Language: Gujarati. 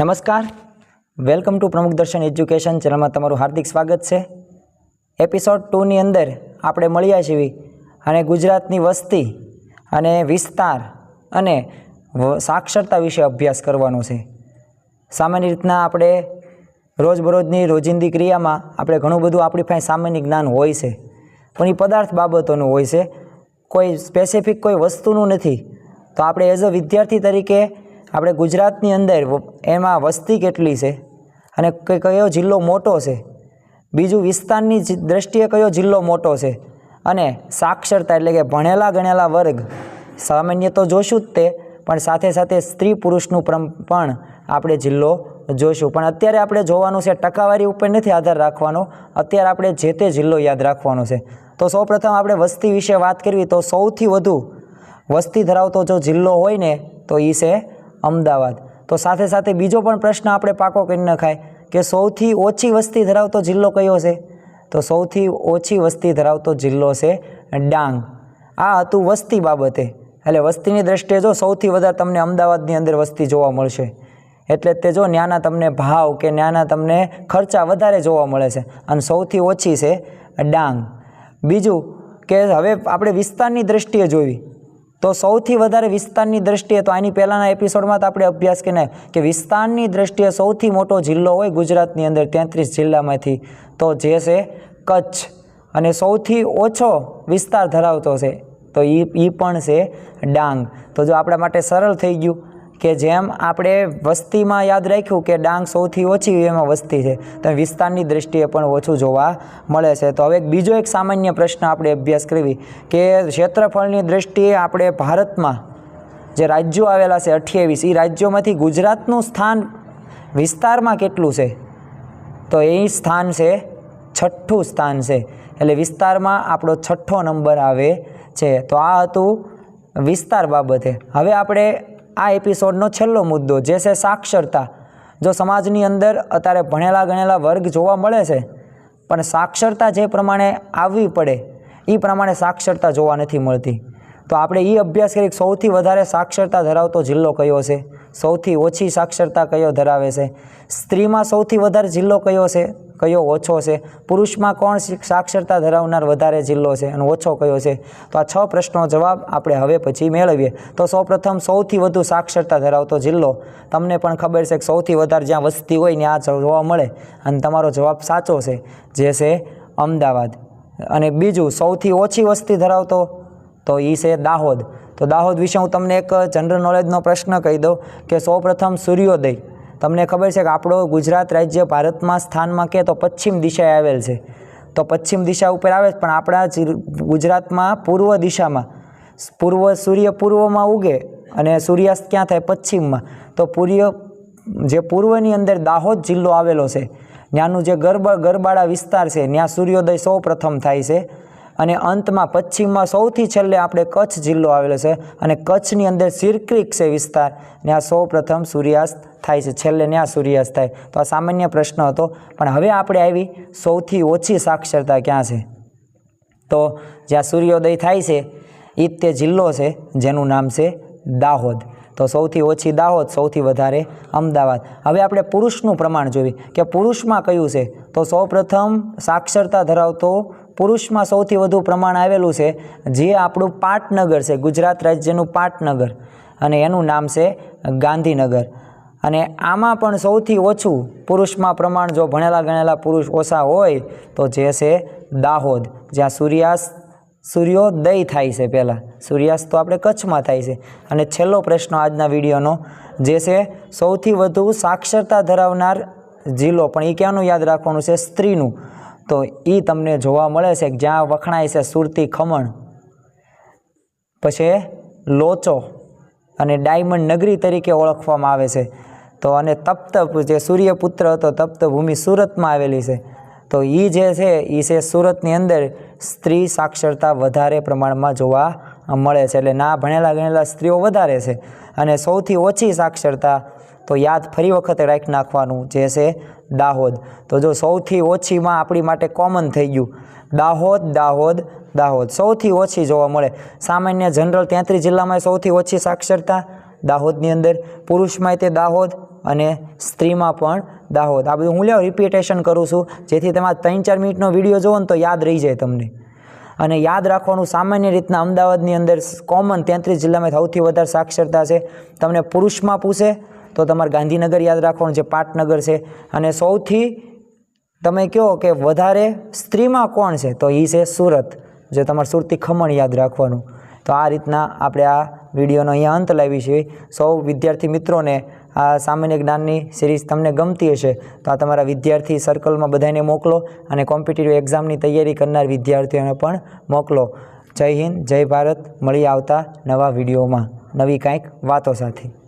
નમસ્કાર. વેલકમ ટુ પ્રમુખ દર્શન એજ્યુકેશન ચેનલમાં તમારું હાર્દિક સ્વાગત છે. એપિસોડ ટુની અંદર આપણે મળ્યા છીએ અને ગુજરાતની વસ્તી અને વિસ્તાર અને સાક્ષરતા વિશે અભ્યાસ કરવાનો છે. સામાન્ય રીતના આપણે રોજબરોજની રોજિંદી ક્રિયામાં આપણે ઘણું બધું આપણી પાસે સામાન્ય જ્ઞાન હોય છે. પણ એ પદાર્થ બાબતોનું હોય છે. કોઈ સ્પેસિફિક કોઈ વસ્તુનું નથી. તો આપણે એઝ અ વિદ્યાર્થી તરીકે આપણે ગુજરાતની અંદર એમાં વસ્તી કેટલી છે? અને કયો જિલ્લો મોટો છે? બીજું વિસ્તારની દ્રષ્ટિએ કયો જિલ્લો મોટો છે? અને સાક્ષરતા એટલે કે ભણેલા ગણેલા વર્ગ, સામાન્ય તો જોશું જ તે, પણ સાથે સાથે સ્ત્રી પુરુષનું પણ આપણે જિલ્લો જોઈશું પણ અત્યારે આપણે જોવાનું છે ટકાવારી ઉપર નથી આધાર રાખવાનો. અત્યારે આપણે જે તે જિલ્લો યાદ રાખવાનો છે. તો સૌપ્રથમ આપણે વસ્તી વિશે વાત કરવી તો સૌથી વધુ વસ્તી ધરાવતો જો જિલ્લો હોય ને, તો એ છે અમદાવાદ. તો સાથે સાથે બીજો પણ પ્રશ્ન આપણે પાકો કરી નખાય કે સૌથી ઓછી વસ્તી ધરાવતો જિલ્લો કયો છે? તો સૌથી ઓછી વસ્તી ધરાવતો જિલ્લો છે ડાંગ. આ હતું વસ્તી બાબતે. એટલે વસ્તીની દ્રષ્ટિએ જો સૌથી વધારે તમને અમદાવાદની અંદર વસ્તી જોવા મળશે. એટલે તે જો ન્યાના તમને ભાવ કે ન્યાના તમને ખર્ચા વધારે જોવા મળે છે. અને સૌથી ઓછી છે ડાંગ. બીજું કે હવે આપણે વિસ્તારની દ્રષ્ટિએ જોવી તો સૌથી વધારે વિસ્તારની દ્રષ્ટિએ તો આની પહેલાંના એપિસોડમાં તો આપણે અભ્યાસ કરીને કે વિસ્તારની દ્રષ્ટિએ સૌથી મોટો જિલ્લો હોય ગુજરાતની અંદર તેત્રીસ જિલ્લામાંથી. તો જે છે કચ્છ. અને સૌથી ઓછો વિસ્તાર ધરાવતો છે, તો એ એ પણ છે ડાંગ. તો જો આપણા માટે સરળ થઈ ગયું કે જેમ આપણે વસ્તીમાં યાદ રાખ્યું કે ડાંગ સૌથી ઓછી એમાં વસ્તી છે, તો વિસ્તારની દ્રષ્ટિએ પણ ઓછું જોવા મળે છે. તો હવે બીજો એક સામાન્ય પ્રશ્ન આપણે અભ્યાસ કરવી કે ક્ષેત્રફળની દ્રષ્ટિએ આપણે ભારતમાં જે રાજ્યો આવેલા છે અઠ્યાવીસ એ રાજ્યોમાંથી ગુજરાતનું સ્થાન વિસ્તારમાં કેટલું છે? તો એ સ્થાન છે, છઠ્ઠું સ્થાન છે. એટલે વિસ્તારમાં આપણો છઠ્ઠો નંબર આવે છે. તો આ હતું વિસ્તાર બાબતે. હવે આપણે આ એપિસોડનો છેલ્લો મુદ્દો જે છે સાક્ષરતા. જો સમાજની અંદર અત્યારે ભણેલા ગણેલા વર્ગ જોવા મળે છે, પણ સાક્ષરતા જે પ્રમાણે આવવી પડે એ પ્રમાણે સાક્ષરતા જોવા નથી મળતી. તો આપણે એ અભ્યાસ કરીએ સૌથી વધારે સાક્ષરતા ધરાવતો જિલ્લો કયો છે? સૌથી ઓછી સાક્ષરતા કયો ધરાવે છે? સ્ત્રીમાં સૌથી વધારે જિલ્લો કયો છે? કયો ઓછો છે? પુરુષમાં કોણ સાક્ષરતા ધરાવનાર વધારે જિલ્લો છે? અને ઓછો કયો છે? તો આ છ પ્રશ્નો જવાબ આપણે હવે પછી મેળવીએ. તો સૌપ્રથમ સૌથી વધુ સાક્ષરતા ધરાવતો જિલ્લો. તમને પણ ખબર છે કે સૌથી વધારે જ્યાં વસ્તી હોય ત્યાં આ જોવા મળે. અને તમારો જવાબ સાચો છે, જે છે અમદાવાદ. અને બીજું, સૌથી ઓછી વસ્તી ધરાવતો તો એ છે દાહોદ. તો દાહોદ વિશે હું તમને એક જનરલ નોલેજનો પ્રશ્ન કહી દઉં કે સૌપ્રથમ સૂર્યોદય. તમને ખબર છે કે આપણો ગુજરાત રાજ્ય ભારતમાં સ્થાનમાં કે તો પશ્ચિમ દિશાએ આવેલ છે. તો પશ્ચિમ દિશા ઉપર આવે પણ આપણા ગુજરાતમાં પૂર્વ દિશામાં. પૂર્વ સૂર્ય પૂર્વમાં ઉગે અને સૂર્યાસ્ત ક્યાં થાય? પશ્ચિમમાં. તો પૂર્ય જે પૂર્વની અંદર દાહોદ જિલ્લો આવેલો છે. ત્યાંનું જે ગરબા ગરબાળા વિસ્તાર છે, ત્યાં સૂર્યોદય સૌ પ્રથમ થાય છે. અને અંતમાં પશ્ચિમમાં સૌથી છેલ્લે આપણે કચ્છ જિલ્લો આવેલો છે અને કચ્છની અંદર સિરક્રિક છે વિસ્તાર. ત્યાં સૌ પ્રથમ સૂર્યાસ્ત થાય છે. છેલ્લે ત્યાં સૂર્યાસ્ત થાય. તો આ સામાન્ય પ્રશ્ન હતો. પણ હવે આપણે આવી સૌથી ઓછી સાક્ષરતા ક્યાં છે? તો જ્યાં સૂર્યોદય થાય છે એ તે જિલ્લો છે જેનું નામ છે દાહોદ. તો સૌથી ઓછી દાહોદ, સૌથી વધારે અમદાવાદ. હવે આપણે પુરુષનું પ્રમાણ જોઈએ. કે પુરુષમાં કયું છે? તો સૌપ્રથમ સાક્ષરતા ધરાવતો પુરુષમાં સૌથી વધુ પ્રમાણ આવેલું છે જે આપણું પાટનગર છે, ગુજરાત રાજ્યનું પાટનગર અને એનું નામ છે ગાંધીનગર. અને આમાં પણ સૌથી ઓછું પુરુષમાં પ્રમાણ જો ભણેલા ગણેલા પુરુષ ઓછા હોય તો જે છે દાહોદ, જ્યાં સૂર્યાસ્ત, સૂર્યોદય થાય છે પહેલાં. સૂર્યાસ્ત તો આપણે કચ્છમાં થાય છે. અને છેલ્લો પ્રશ્ન આજના વિડીયોનો, જે છે સૌથી વધુ સાક્ષરતા ધરાવનાર જિલ્લો, પણ એ ક્યાંનું યાદ રાખવાનું છે? સ્ત્રીનું. તો એ તમને જોવા મળે છે જ્યાં વખણાય છે સુરતી ખમણ. પછી લોચો અને ડાયમંડ નગરી તરીકે ઓળખવામાં આવે છે. તો અને તપ્ત જે સૂર્યપુત્ર હતો તપ્તભૂમિ સુરતમાં આવેલી છે. તો એ જે છે એ છે સુરતની અંદર સ્ત્રી સાક્ષરતા વધારે પ્રમાણમાં જોવા મળે છે. એટલે ના ભણેલા ગણેલા સ્ત્રીઓ વધારે છે. અને સૌથી ઓછી સાક્ષરતા તો યાદ ફરી વખત રાખી નાખવાનું જે છે દાહોદ. તો જો સૌથી ઓછીમાં આપણી માટે કોમન થઈ ગયું દાહોદ દાહોદ દાહોદ. સૌથી ઓછી જોવા મળે. સામાન્ય જનરલ તેત્રીસ જિલ્લામાં સૌથી ઓછી સાક્ષરતા દાહોદની અંદર. પુરુષમાં તે દાહોદ અને સ્ત્રીમાં પણ દાહોદ. આ બધું હું લ્યો રિપીટેશન કરું છું, જેથી તમારે ત્રણ ચાર મિનિટનો વીડિયો જોવો ને તો યાદ રહી જાય તમને. અને યાદ રાખવાનું સામાન્ય રીતના અમદાવાદની અંદર કોમન તેત્રીસ જિલ્લામાં સૌથી વધારે સાક્ષરતા છે. તમને પુરુષમાં પૂછે તો તમારે ગાંધીનગર યાદ રાખવાનું છે, પાટનગર છે. અને સૌથી તમે કહો કે વધારે સ્ત્રીમાં કોણ છે, તો એ છે સુરત, જે તમારે સુરતી ખમણ યાદ રાખવાનું. તો આ રીતના આપણે આ વિડીયોનો અહીંયા અંત લાવી છીએ સૌ વિદ્યાર્થી મિત્રોને આ સામાન્ય જ્ઞાનની સિરીઝ તમને ગમતી હશે, તો આ તમારા વિદ્યાર્થી સર્કલમાં બધાને મોકલો અને કોમ્પિટિટિવ એક્ઝામની તૈયારી કરનાર વિદ્યાર્થીઓને પણ મોકલો. જય હિન્દ, જય ભારત. મળી આવતા નવા વિડીયોમાં. નવી કાંઈક વાતો સાથે.